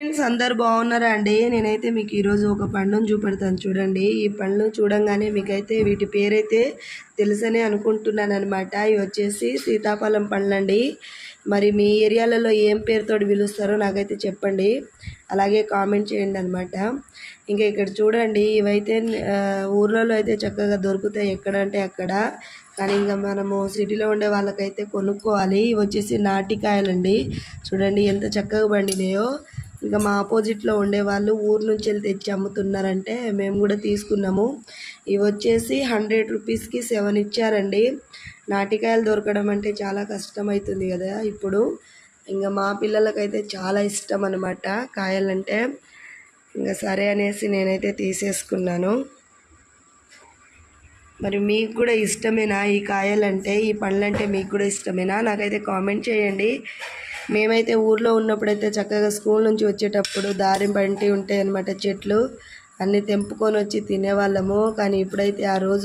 Friends అందరు బాగున్నారా అండి? నేనైతే మీకు ఈరోజు ఒక పండును చూపెడతాను చూడండి. ఈ పండ్లు చూడంగానే మీకైతే వీటి పేరైతే తెలుసనే అనుకుంటున్నాను అనమాట ఇవి వచ్చేసి సీతాఫలం పండ్లండి మరి మీ ఏరియాలలో ఏం పేరుతో పిలుస్తారో నాకైతే చెప్పండి. అలాగే కామెంట్ చేయండి అనమాట ఇంకా ఇక్కడ చూడండి ఇవైతే ఊర్లలో అయితే చక్కగా దొరుకుతాయి. ఎక్కడంటే అక్కడ. కానీ ఇంకా మనము సిటీలో ఉండే వాళ్ళకైతే కొనుక్కోవాలి. ఇవి వచ్చేసి నాటికాయలండి. చూడండి ఎంత చక్కగా పండినాయో. ఇంకా మా ఆపోజిట్లో ఉండేవాళ్ళు ఊరు నుంచి వెళ్ళి తెచ్చి అమ్ముతున్నారంటే మేము కూడా తీసుకున్నాము. ఇవి వచ్చేసి హండ్రెడ్ రూపీస్కి సెవెన్ ఇచ్చారండి. నాటికాయలు దొరకడం అంటే చాలా కష్టమవుతుంది కదా ఇప్పుడు. ఇంకా మా పిల్లలకైతే చాలా ఇష్టం అనమాట కాయలంటే. ఇంకా సరే అనేసి నేనైతే తీసేసుకున్నాను. మరి మీకు కూడా ఇష్టమేనా ఈ కాయలంటే? ఈ పండ్లంటే మీకు కూడా ఇష్టమేనా? నాకైతే కామెంట్ చేయండి. మేమైతే ఊర్లో ఉన్నప్పుడైతే చక్కగా స్కూల్ నుంచి వచ్చేటప్పుడు దారి బంటి ఉంటాయి అనమాట చెట్లు. అన్నీ తెంపుకొని వచ్చి తినేవాళ్ళము. కానీ ఇప్పుడైతే ఆ రోజు